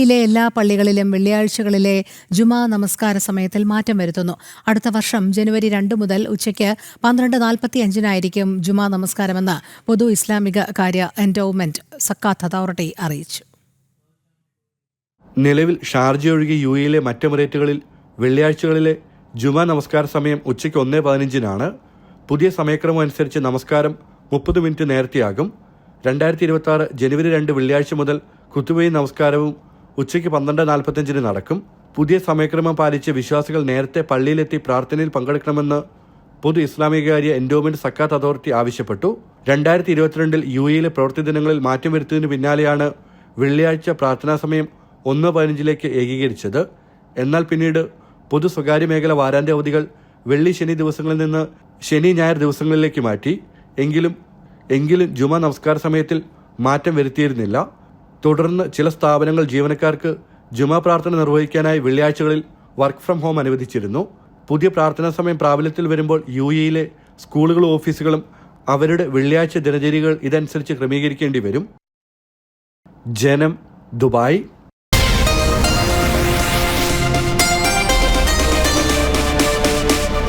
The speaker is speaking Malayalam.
ഇയിലെ എല്ലാ പള്ളികളിലും വെള്ളിയാഴ്ചകളിലെ ജുമാ നമസ്കാര സമയത്തിൽ മാറ്റം വരുത്തുന്നു. അടുത്ത വർഷം ജനുവരി രണ്ട് മുതൽ ഉച്ചയ്ക്ക് പന്ത്രണ്ട് നാൽപ്പത്തി അഞ്ചിനായിരിക്കും ജുമാ നമസ്കാരമെന്ന് പൊതു ഇസ്ലാമിക കാര്യ എൻഡോവ്മെന്റ് സക്കാത്ത് അതോറിറ്റി അറിയിച്ചു. നിലവിൽ ഷാർജ ഒഴികെ യു എയിലെ മറ്റ് എമിറേറ്റുകളിൽ വെള്ളിയാഴ്ചകളിലെ ജുമാ നമസ്കാര സമയം ഉച്ചയ്ക്ക് ഒന്ന് പതിനഞ്ചിനാണ്. പുതിയ സമയക്രമം അനുസരിച്ച് നമസ്കാരം മുപ്പത് മിനിറ്റ് നേരത്തെയാകും. രണ്ടായിരത്തി ഇരുപത്തി ജനുവരി രണ്ട് വെള്ളിയാഴ്ച മുതൽ കുത്തുവയും നമസ്കാരവും ഉച്ചയ്ക്ക് പന്ത്രണ്ട് നാൽപ്പത്തഞ്ചിന് നടക്കും. പുതിയ സമയക്രമം പാലിച്ച് വിശ്വാസികൾ നേരത്തെ പള്ളിയിലെത്തി പ്രാർത്ഥനയിൽ പങ്കെടുക്കണമെന്ന് പൊതു ഇസ്ലാമികകാര്യ എൻഡോമെന്റ് സക്കാത്ത് അതോറിറ്റി ആവശ്യപ്പെട്ടു. രണ്ടായിരത്തി ഇരുപത്തിരണ്ടിൽ യു എയിലെ പ്രവൃത്തി ദിനങ്ങളിൽ മാറ്റം വരുത്തിയതിനു പിന്നാലെയാണ് വെള്ളിയാഴ്ച പ്രാർത്ഥനാ സമയം ഒന്ന് പതിനഞ്ചിലേക്ക് ഏകീകരിച്ചത്. എന്നാൽ പിന്നീട് പൊതു സ്വകാര്യ മേഖല വാരാന്ത്യ അവധികൾ വെള്ളി ശനി ദിവസങ്ങളിൽ നിന്ന് ശനി ഞായർ ദിവസങ്ങളിലേക്ക് മാറ്റി. എങ്കിലും എങ്കിലും ജുമാ നമസ്കാര സമയത്തിൽ മാറ്റം വരുത്തിയിരുന്നില്ല. തുടർന്ന് ചില സ്ഥാപനങ്ങൾ ജീവനക്കാർക്ക് ജുമാ പ്രാർത്ഥന നിർവഹിക്കാനായി വെള്ളിയാഴ്ചകളിൽ വർക്ക് ഫ്രം ഹോം അനുവദിച്ചിരുന്നു. പുതിയ പ്രാർത്ഥനാ സമയം പ്രാബല്യത്തിൽ വരുമ്പോൾ യു എയിലെ സ്കൂളുകളും ഓഫീസുകളും അവരുടെ വെള്ളിയാഴ്ച ദിനചര്യകൾ ഇതനുസരിച്ച് ക്രമീകരിക്കേണ്ടി വരും. ജനം ദുബായ്.